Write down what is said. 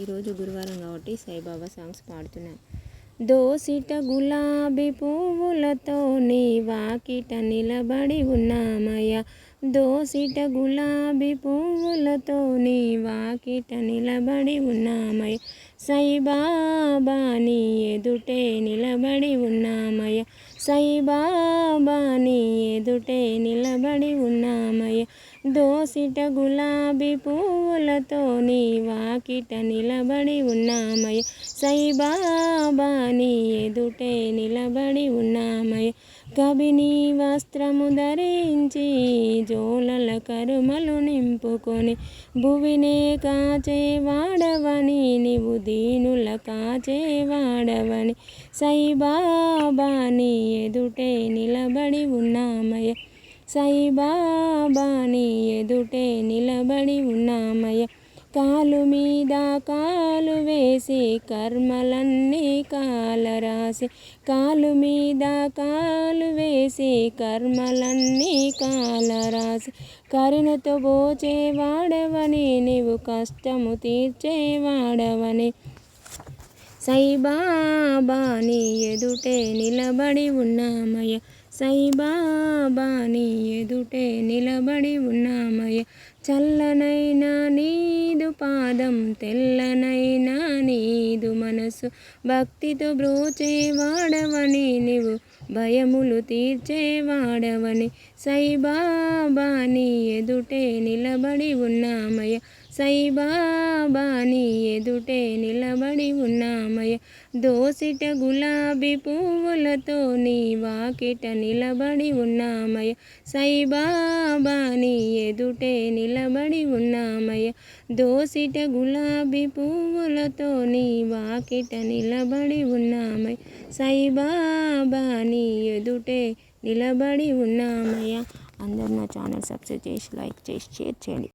ఈరోజు గురువారం కాబట్టి సాయిబాబా సాంగ్స్ పాడుతున్నాను దోసిట గులాబీ పువ్వులతో నీ వాకిట నిలబడి ఉన్నామయ్య. దోసిట గులాబీ పువ్వులతో నీ వాకిట నిలబడి ఉన్నామయ్య. సాయిబాబా నీ ఎదుటే నిలబడి ఉన్నామయ్య. సైబాబాని ఎదుటే నిలబడి ఉన్నామయ్య. దోసిట గులాబీ పువ్వులతో నీ వాకిట నిలబడి ఉన్నామయ్య. సైబాబాని ఎదుటే నిలబడి ఉన్నామయ్య. కబిని వస్త్రము ధరించి జోలల కరుమలు నింపుకొని భువినే కాచేవాడవని వాడవని దీనుల కాచేవాడవని సైబాబాని ఎదుటే నిలబడి ఉన్నామయ్య. సాయిబాబా ఎదుటే నిలబడి ఉన్నామయ్య. కాలు మీద కాలు వేసి కర్మలన్నీ కాలరాసి కాలు మీద కాలు వేసి కర్మలన్నీ కాలరాసి. కరుణతో పోచేవాడవని నీవు కష్టము తీర్చేవాడవని. సైబాబా నీ ఎదుటే నిలబడి ఉన్నామయ్య. సైబాబా నీ ఎదుటే నిలబడి ఉన్నామయ్య. చల్లనైనా నీదు పాదం తెల్లనైనా నీదు మనసు. భక్తితో బ్రోచేవాడవని నీవు భయములు తీర్చేవాడవని సైబాబా నీ ఎదుటే నిలబడి ఉన్నామయ్య. సైబాబాని ఎదుటే నిలబడి ఉన్నామయ్య. దోసిట గులాబీ పువ్వులతో నీ వాకిట నిలబడి ఉన్నామయ్య. సైబాబాని ఎదుటే నిలబడి ఉన్నామయ్య. దోసిట గులాబీ పువ్వులతో నీ వాకిట నిలబడి ఉన్నామయ్య. సైబాబాని ఎదుటే నిలబడి ఉన్నామయ్య. అందరు నా ఛానల్ సబ్స్క్రైబ్ చేసి లైక్ చేసి షేర్ చేయండి.